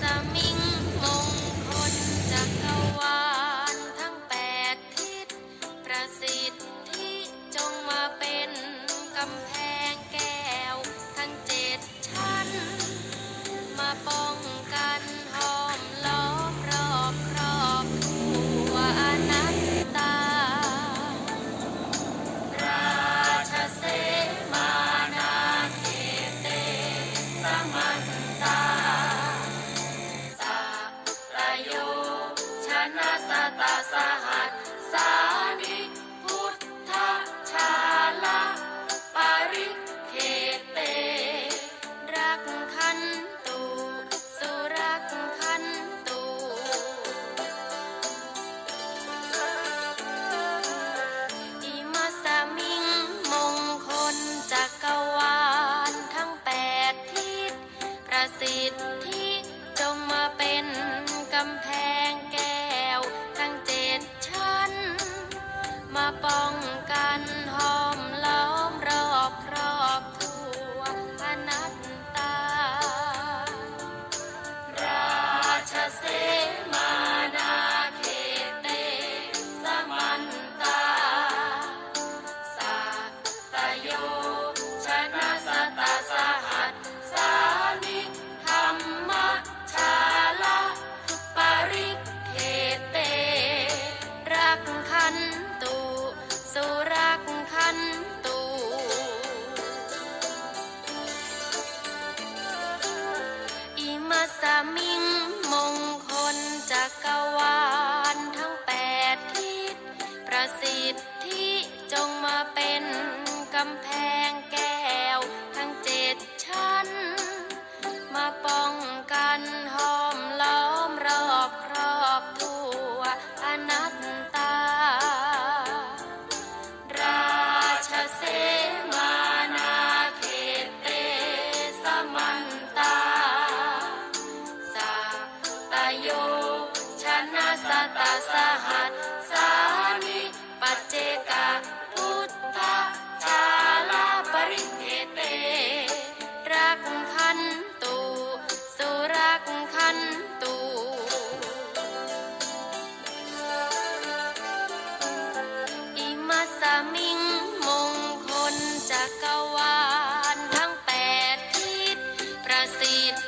สมิงมงคลจักรวาลทั้งแปดทิศประสิทธิจงมาเป็นกำแพง สาหัสสานิพุทธชาละปาริเคเต รักขันตุสุรักขันตุอิมัสสมิงมงคลจักรวาลทั้งแปดทิศประสิทธิ ป้องกันห้อมล้อมรอบครอบทั่วอนัตตา ราชเสมานาเขตเตสมันตาสัตโย นตูอิมาสามิงมงคลจักรวาลทั้งแปดทิศประสิทธิจงมาเป็นกำแพง โย ชนะสตาสหัสสามิปัจเจกาพุทธชาลาปริเทเต รักขันตูสุรักขันตู อิมาสามิงมงคลจักรวาลทั้งแปดทิศประสิทธิ